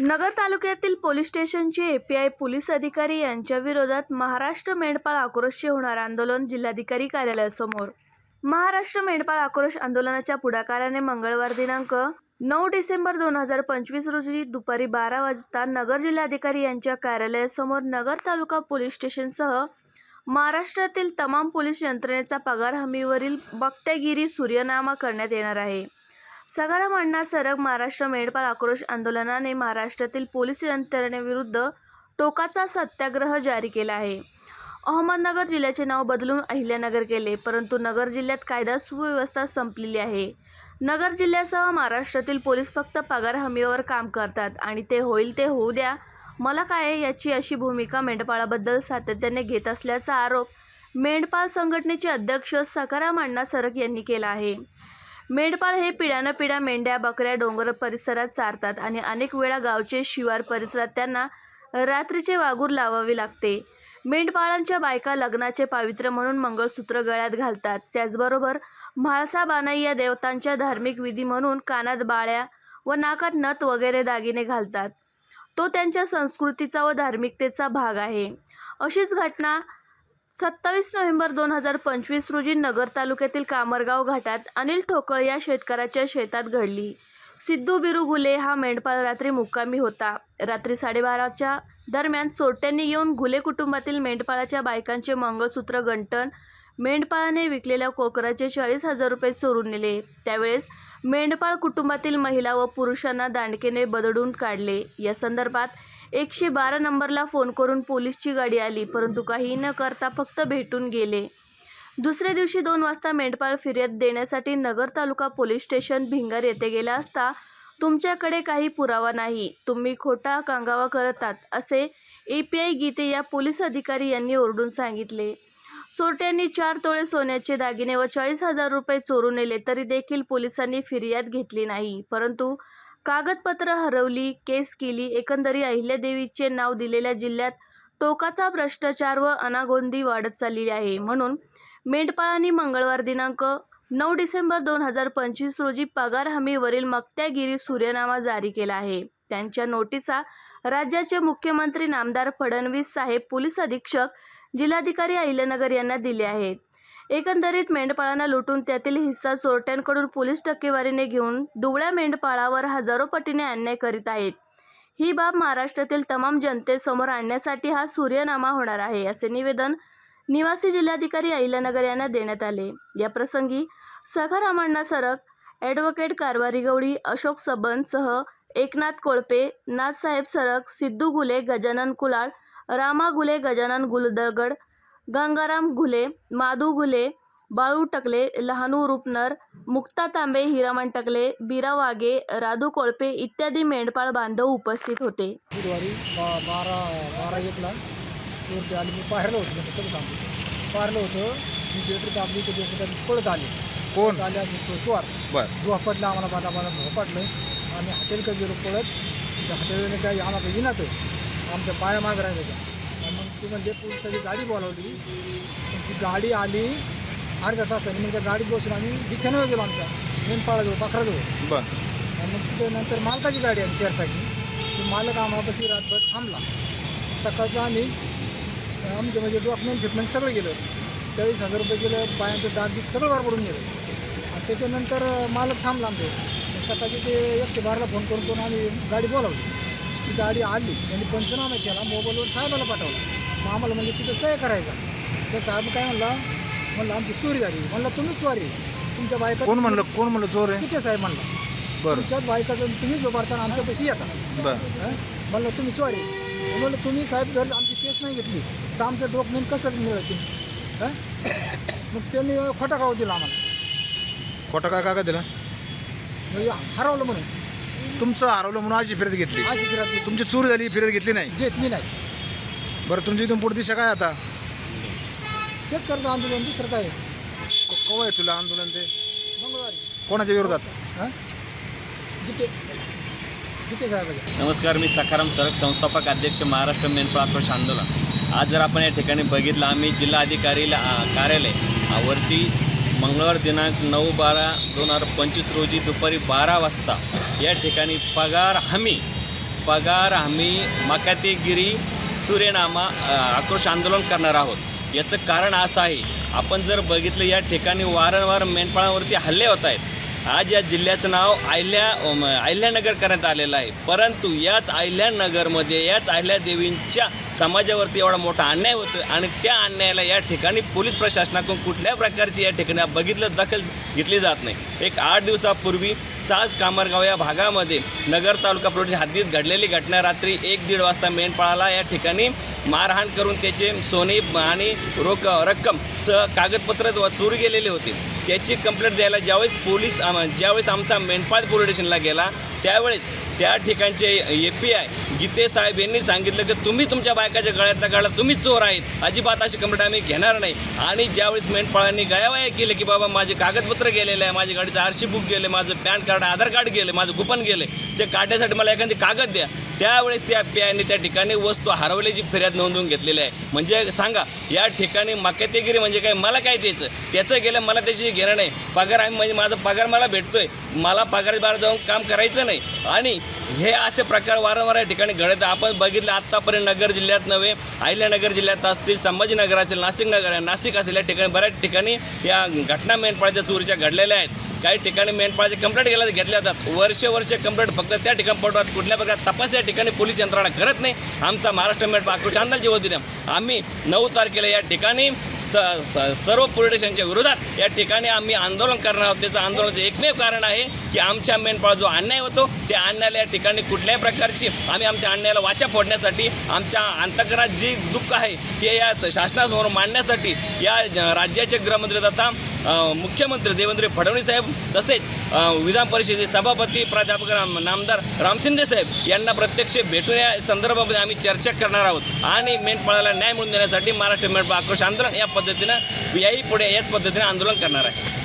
नगर तालुक्यातील पोलीस स्टेशनचे API police अधिकारी यांच्या विरोधात महाराष्ट्र मेंढपाळ आक्रोशचे होणार आंदोलन जिल्हाधिकारी कार्यालयासमोर. महाराष्ट्र मेंढपाळ आक्रोश आंदोलनाच्या पुढाकाराने मंगळवार दिनांक नऊ डिसेंबर दोन हजार पंचवीस रोजी दुपारी बारा वाजता नगर जिल्हाधिकारी यांच्या कार्यालयासमोर नगर तालुका पोलीस स्टेशनसह महाराष्ट्रातील तमाम पोलीस यंत्रणेचा पगार हमीवरील बक्त्यागिरी सूर्यनामा करण्यात येणार आहे. सगाराम अण्णा सरग महाराष्ट्र मेंढपाळ आक्रोश आंदोलनाने महाराष्ट्रातील पोलीस यंत्रणेविरुद्ध टोकाचा सत्याग्रह जारी केला आहे. अहमदनगर जिल्ह्याचे नाव बदलून अहिल्यानगर केले परंतु नगर जिल्ह्यात कायदा सुव्यवस्था संपलेली आहे. नगर जिल्ह्यासह महाराष्ट्रातील पोलीस फक्त पगार हमीवर काम करतात आणि ते होईल ते होऊ द्या मला काय याची अशी भूमिका मेंढपाळाबद्दल सातत्याने घेत असल्याचा आरोप मेंढपाळ संघटनेचे अध्यक्ष सकाराम अण्णा सरक यांनी केला आहे. मेंढपाळ हे पिढ्यानपिढ्या मेंढ्या बकऱ्या डोंगर परिसरात चारतात आणि अनेक वेळा गावचे शिवार परिसरात त्यांना रात्रीचे वागूर लावावे लागते. मेंढपाळांच्या बायका लग्नाचे पावित्र्य म्हणून मंगळसूत्र गळ्यात घालतात. त्याचबरोबर म्हाळसा बानाई या देवतांच्या धार्मिक विधी म्हणून कानात बाळ्या व नाकात नथ वगैरे दागिने घालतात. तो त्यांच्या संस्कृतीचा व धार्मिकतेचा भाग आहे. अशीच घटना सत्तावीस नोव्हेंबर दोन हजार पंचवीस रोजी नगर तालुक्यातील कामरगाव घाटात अनिल ठोकळ या शेतकऱ्याच्या शेतात घडली. सिद्धू बिरुगुले हा मेंढपाळ रात्री मुक्कामी होता. रात्री साडेबाराच्या दरम्यान चोरट्यांनी येऊन घुले कुटुंबातील मेंढपाळाच्या बायकांचे मंगळसूत्र गंटण मेंढपाळाने विकलेल्या कोकराचे चाळीस हजार रुपये चोरून नेले. त्यावेळेस मेंढपाळ कुटुंबातील महिला व पुरुषांना दांडकेने बदडून काढले. या संदर्भात एकशे बारा नंबरला फोन करून पोलीसची गाडी आली परंतु काही न करता फक्त भेटून गेले. दुसऱ्या दिवशी दोन वाजता मेंढपाळ फिर्याद देण्यासाठी नगर तालुका पोलीस स्टेशन भिंगर येथे गेला असता तुमच्याकडे काही पुरावा नाही तुम्ही खोटा कांगावा करतात असे ए पी आय गीते या पोलीस अधिकारी यांनी ओरडून सांगितले. चोरट्यांनी चार तोळे सोन्याचे दागिने व चाळीस हजार रुपये चोरून नेले तरी देखील पोलिसांनी फिर्याद घेतली नाही. परंतु कागदपत्र हरवली केस केली एकंदरी अहिल्यादेवीचे नाव दिलेल्या जिल्ह्यात टोकाचा भ्रष्टाचार व अनागोंदी वाढत चाललेली आहे. म्हणून मेंढपाळांनी मंगळवार दिनांक नऊ डिसेंबर दोन हजार पंचवीस रोजी पगार हमीवरील मक्त्यागिरी सूर्यनामा जारी केला आहे. त्यांच्या नोटिसा राज्याचे मुख्यमंत्री नामदार फडणवीस साहेब पोलीस अधीक्षक जिल्हाधिकारी अहिल्यानगर यांना दिले आहेत. एकंदरीत मेंढपाळांना लुटून त्यातील हिस्सा चोरट्यांकडून पोलीस टक्केवारीने घेऊन दुबळ्या मेंढपाळावर हजारो पटीने अन्याय करीत आहेत. ही बाब महाराष्ट्रातील तमाम जनतेसमोर आणण्यासाठी हा सूर्यनामा होणार आहे असे निवेदन निवासी जिल्हाधिकारी अहिल्यानगर यांना देण्यात आले. या प्रसंगी सखारामांना सरक ॲडव्होकेट कारवारी गवळी अशोक सबनसह एकनाथ कोळपे नाथसाहेब सरक सिद्धू गुले गजानन कुलाळ रामा गुले गजानन गुलदगड गंगाराम घुले माधू घुले बाळू टकले लहानू रुपनर मुक्ता तांबे हिरामण टकले बीरा वागे राधू कोळपे इत्यादी मेंढपाळ बांधव उपस्थित होते. बुधवारी बा बारा बारा एकला चोरटे आले. मी पाहिलं होतं मी सगळं सांगतो. पाहिलं होतं मी बेटरी दाबली तर बेटरी पळत आले. कोण? पळत आले असे तो चोर बर झोपटलं आम्हाला बाधा बाधा झोपटलं आम्ही हॉटेलकडे गेलो पळत. त्या हॉटेलने काय आम्हाला येणार आमच्या पाया माग राहिलं त्या. मग ती म्हणजे पोलिसाची गाडी बोलावली. ती गाडी आली अर्ध्या तासाने. मग त्या गाडीत बसून आम्ही बिछाण्यावर गेलो आमच्या. मेनपाळाजवळ पाखराजवळ. बर. मग तिथे नंतर मालकाची गाडी आली चारचाकी ती मालक आम्हापाशी रातभर थांबला. सकाळचं आम्ही आमचे म्हणजे डॉक्युमेंट फिटमेंट सगळं गेलं. चाळीस हजार रुपये गेलं बायांचं बीक सगळं वर पडून गेलं. आणि त्याच्यानंतर मालक थांबला आमचे सकाळचे ते एकशे बाराला फोन करून करून आम्ही गाडी बोलावली. ती गाडी आली त्यांनी पंचनामा केला मोबाईलवर साहेबाला पाठवला. मग आम्हाला म्हणजे तिथं सह्य करायचा. तर साहेब काय म्हणला म्हणलं आमची चोरी झाली. म्हणलं तुम्हीच चोरी तुमच्या बायका कोण म्हणलं? कोण म्हणलं? चोर आहे? किती साहेब म्हणला. बर. तुमच्याच बायकाचं तुम्हीच व्यवहारताना आमच्या पैसे येता. बर. हं? म्हणलं तुम्ही चोरी म्हणलं तुम्ही साहेब जर आमची केस नाही घेतली तर आमचं डॉक्युमेंट कसं मिळतील हं? मग त्यांनी खोटा काव दिला आम्हाला. खोटा काय कागद दिला? म्हणजे हरवलं म्हणून. तुमचं हरवलं म्हणून अशी फिरत घेतली. अशी फिरत तुमची चोरी झाली फिरत घेतली नाही? घेतली नाही. बरं तुमची इथून पुढे दिशा काय आता? शेतकऱ्याचं आंदोलन दुसरं काय? क- कवा आहे तुला आंदोलन ते? मंगळवारी. कोणाच्या विरोधात? हां? गीते गीते साहेबाच्या नमस्कार मी सखाराम सरक संस्थापक अध्यक्ष महाराष्ट्र मेनपाळ आक्रोश आंदोलन. आज जर आपण या ठिकाणी बघितलं आम्ही जिल्हाधिकारी कार्यालय आ, वरती मंगळवार दिनांक नऊ बारा दोन हजार पंचवीस रोजी दुपारी बारा वाजता या ठिकाणी पगार हमी पगार हमी मकातेगिरी सूर्यनामा आक्रोश आंदोलन करणार आहोत. याचं कारण असं आहे आपण जर बघितलं या ठिकाणी वारंवार मेंढपाळांवरती हल्ले होत आहेत आज या जिल्ह्याचं नाव अहिल्या आयल्यानगर अहिल्यानगर करण्यात आलेलं आहे. परंतु याच अहिल्यानगरमध्ये याच अहिल्यादेवींच्या समाजावरती एवढा मोठा अन्याय होतो आणि त्या अन्यायाला या ठिकाणी पोलीस प्रशासनाकडून कुठल्या प्रकारची या ठिकाणी बघितलं दखल घेतली जात नाही. एक आठ दिवसापूर्वी चाच कामरगाव या भागामध्ये नगर तालुका पोलीस हद्दीत घडलेली घटना रात्री एक दीड वाजता मेंढपाळाला या ठिकाणी मारहाण करून त्याचे सोने आणि रोख रक्कम सह कागदपत्र चोरी गेलेले होते. त्याची कंप्लेंट द्यायला ज्यावेळेस पोलीस आम- ज्यावेळेस आमचा मेंढपाळ पोलीस स्टेशनला गेला त्यावेळेस त्या ठिकाणचे ए पी आय गीते साहेब यांनी सांगितलं की तुम्ही तुमच्या बायकाच्या गळ्यातल्या गळ्यात तुम्ही चोर आहेत. अजिबात अशी कंप्लेंट आम्ही घेणार नाही. आणि ज्यावेळेस मेंढपाळांनी गयावया केलं की बाबा माझे कागदपत्र गेलेले आहे माझ्या गाडीचं आरशी बुक गेले माझं पॅन कार्ड आधार कार्ड गेले माझं कुपन गेले ते काढण्यासाठी मला एखादी कागद द्या. त्यावेळेस त्या पी आयने त्या ठिकाणी वस्तू हरवल्याची फिर्याद नोंदवून घेतलेली आहे. म्हणजे सांगा या ठिकाणी मक्यातेगिरी म्हणजे काय? मला काय द्यायचं? त्याचं गेलं मला त्याची घेणं नाही. पगार आम्ही म्हणजे माझा पगार मला भेटतोय. मला पगार बाहेर जाऊन काम करायचं नाही. आणि हे असे प्रकार वारंवार या ठिकाणी घडत आपण बघितलं आत्तापर्यंत नगर जिल्ह्यात नव्हे अहिल्यानगर जिल्ह्यात असतील संभाजीनगर असेल नाशिक नगर आहे नाशिक असेल या ठिकाणी बऱ्याच ठिकाणी या घटना मेंढपाळाच्या चोरीच्या घडलेल्या आहेत. काही ठिकाणी मेंढपाळाचे कंप्लेंट गेल्या घेतल्या जातात. वर्ष वर्ष कंप्लेंट फक्त त्या ठिकाणी पडतात. कुठल्या प्रकारे तपास या ठिकाणी पोलीस यंत्रणा करत नाही. आमचा महाराष्ट्र मेट आक्रोश अंदाज जेव्हा दिला आम्ही नऊ तारखेला या ठिकाणी स स सर्व पोलीस स्टेशनच्या विरोधात या ठिकाणी आम्ही आंदोलन करणार आहोत. त्याचं आंदोलनाचं एकमेव कारण आहे की आमच्या मेंढपाळ जो अन्याय होतो त्या अन्यायाला या ठिकाणी कुठल्याही प्रकारची आम्ही आमच्या अन्यायाला वाचा फोडण्यासाठी आमच्या अंतकरात जी दुःख आहे ते या शासनासमोर मांडण्यासाठी या राज्याचे गृहमंत्री तथा मुख्यमंत्री देवेंद्र फडणवीस साहेब तसेच विधान परिषदेचे सभापती प्राध्यापक राम नामदार रामशिंदे साहेब यांना प्रत्यक्ष भेटून या संदर्भामध्ये आम्ही चर्चा करणार आहोत. आणि मेंढपाळाला न्याय मिळवून देण्यासाठी महाराष्ट्र मेंढपाळ आक्रोश आंदोलन या पद्धतीनं याही पुढे याच पद्धतीने आंदोलन करणार आहे.